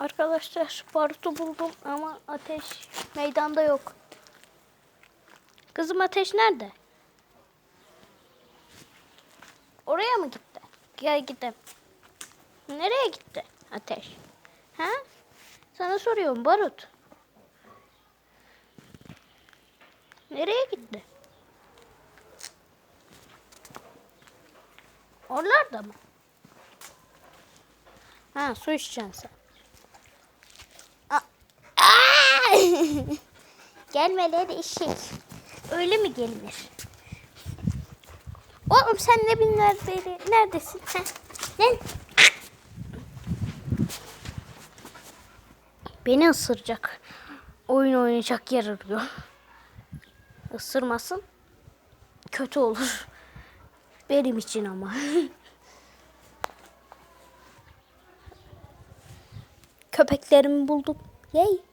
Arkadaşlar barutu buldum ama ateş meydanda yok. Kızım ateş nerede? Oraya mı gitti? Gel gidelim. Nereye gitti ateş? Ha? Sana soruyorum barut. Nereye gitti? Oralarda mı? Ha su içeceksin sen. Gelme lan eşek. Öyle mi gelinir? Oğlum sen ne binler beri neredesin? Ha? Lan! Beni ısıracak. Oyun oynayacak yer arıyor. Isırmasın. Kötü olur. Benim için ama. Köpeklerimi buldum. Yay.